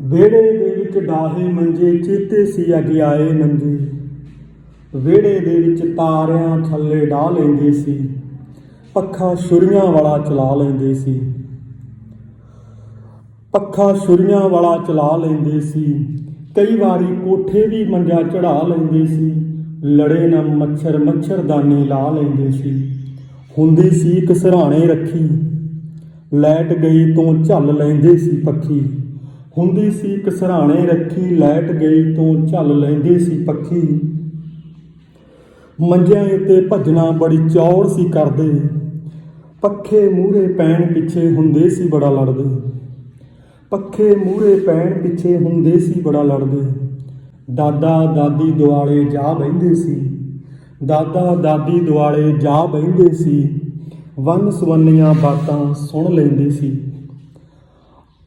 ਵਿਹੜੇ ਦੇ ਵਿੱਚ ਡਾਹੇ ਮੰਜੇ ਚੇਤੇ ਸੀ ਅੱਗੇ ਆਏ ਮੰਜੇ ਵਿਹੜੇ ਦੇ ਵਿੱਚ ਤਾਰਿਆਂ ਥੱਲੇ ਡਾਹ ਲੈਂਦੇ ਸੀ, ਪੱਖਾ ਛੁਰੀਆਂ ਵਾਲਾ ਚਲਾ ਲੈਂਦੇ ਸੀ। ਪੱਖਾ ਛੁਰੀਆਂ ਵਾਲਾ ਚਲਾ ਲੈਂਦੇ ਸੀ, ਕਈ ਵਾਰੀ ਕੋਠੇ ਵੀ ਮੰਜਾ ਚੜਾ ਲੈਂਦੇ ਸੀ, ਲੜੇ ਨਾ ਮੱਛਰ ਮੱਛਰਦਾਨੀ ਲਾ ਲੈਂਦੇ ਸੀ। ਹੁੰਦੀ ਸੀ ਇੱਕ ਸਰਾਣੇ ਰੱਖੀ, ਲੈਟ ਗਈ ਤੋਂ ਝੱਲ ਲੈਂਦੇ ਸੀ ਪੱਖੀ। ਹੁੰਦੀ ਸੀ ਇੱਕ ਸਰਾਣੇ ਰੱਖੀ ਲੈਟ ਗਈ ਤੋਂ ਝੱਲ ਲੈਂਦੇ ਸੀ ਪੱਖੀ। ਮੰਜਿਆਂ ਉੱਤੇ ਭੱਜਣਾ ਬੜੀ ਚੌੜ ਸੀ ਕਰਦੇ। ਪੱਖੇ ਮੂਹਰੇ ਪੈਣ ਪਿੱਛੇ ਹੁੰਦੇ ਸੀ ਬੜਾ ਲੜਦੇ। ਪੱਖੇ ਮੂਹਰੇ ਪੈਣ ਪਿੱਛੇ ਹੁੰਦੇ ਸੀ ਬੜਾ ਲੜਦੇ। ਦਾਦਾ ਦਾਦੀ ਦੁਆਲੇ ਜਾ ਬਹਿੰਦੇ ਸੀ। ਦਾਦਾ ਦਾਦੀ ਦੁਆਲੇ ਜਾ ਬਹਿੰਦੇ ਸੀ। ਵੰਨ ਸਵੰਨੀਆਂ ਬਾਤਾਂ ਸੁਣ ਲੈਂਦੇ ਸੀ।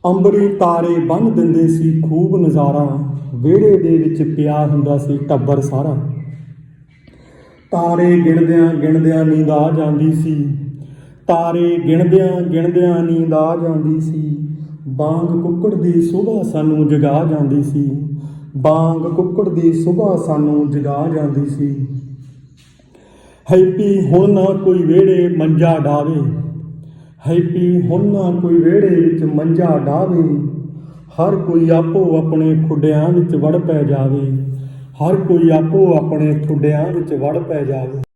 ਅੰਬਰੀ ਤਾਰੇ ਬੰਨ ਦਿੰਦੇ ਸੀ ਖੂਬ ਨਜ਼ਾਰਾ। ਵਿਹੜੇ ਦੇ ਵਿੱਚ ਪਿਆ ਹੁੰਦਾ ਸੀ ਟੱਬਰ ਸਾਰਾ। ਤਾਰੇ ਗਿਣਦਿਆਂ ਗਿਣਦਿਆਂ ਨੀਂਦ ਆ ਜਾਂਦੀ ਸੀ। ਤਾਰੇ ਗਿਣਦਿਆਂ ਗਿਣਦਿਆਂ ਨੀਂਦ ਆ ਜਾਂਦੀ ਸੀ। ਬਾਂਗ ਕੁੱਕੜ ਦੀ ਸੁਬਾਹ ਸਾਨੂੰ ਜਗਾ ਜਾਂਦੀ ਸੀ। ਬਾਂਗ ਕੁੱਕੜ ਦੀ ਸੁਬਾਹ ਸਾਨੂੰ ਜਗਾ ਜਾਂਦੀ ਸੀ। ਹੈਪੀ ਹੁਣ ਨਾ ਕੋਈ ਵਿਹੜੇ ਮੰਜਾ ਡਾਵੇ। ਹੈਪੀ ਹੁਣ ਨਾ ਕੋਈ ਵਿਹੜੇ ਵਿੱਚ ਮੰਜਾ ਡਾਵੇ ਹਰ ਕੋਈ ਆਪੋ ਆਪਣੇ ਖੁੱਡਿਆਂ ਵਿੱਚ ਵੜ ਪੈ ਜਾਵੇ, ਹਰ ਕੋਈ ਆਪੋ ਆਪਣੇ ਖੁੱਡਿਆਂ ਵਿੱਚ ਵੜ ਪੈ ਜਾਵੇ।